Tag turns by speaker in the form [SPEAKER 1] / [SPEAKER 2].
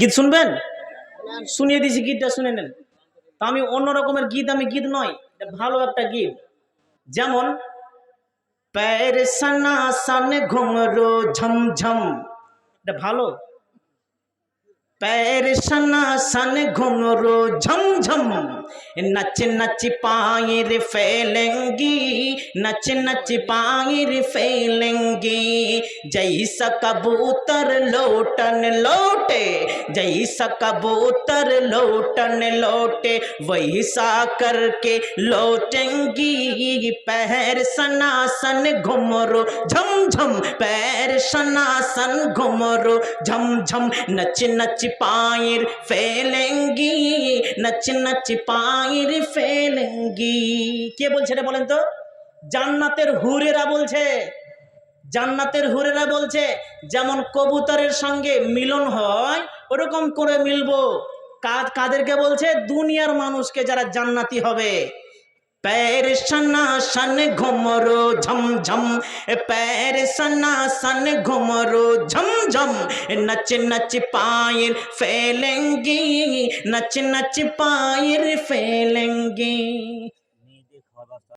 [SPEAKER 1] গীত শুনবেন শুনিয়ে দিছি গীতটা শুনে নেন তা আমি অন্য রকমের গীত আমি গীত নয় এটা ভালো একটা গীত যেমন पैर सना सन घुमरो झमझम এটা ভালো पैर सना सन घुमरो झमझम नच नच पायर फैलेंगी नच नच पायर फैलेंगी जैसा कबूतर लोटन लोटे जैसा कबूतर लोटन लोटे वैसा करके लौटेंगी पैर सना सन घुमरो झम झम पैर सना सन घुमरो झम झम नच नच पायर फैलेंगी नच नच পায়ের ফেলেঙ্গি কে বলছে রে বলেন তো জান্নাতের হুরেরা বলছে জান্নাতের হুরেরা বলছে যেমন কবুতরের সঙ্গে মিলন হয় ওরকম করে মিলবো কাদ কাদেরকে বলছে দুনিয়ার মানুষকে যারা জান্নাতি হবে पैर सना सन घुमरो झम झम पैर सना सन घुमरो झम झम नच नच पायर फैलेंगी नच नच पायर फैलेंगी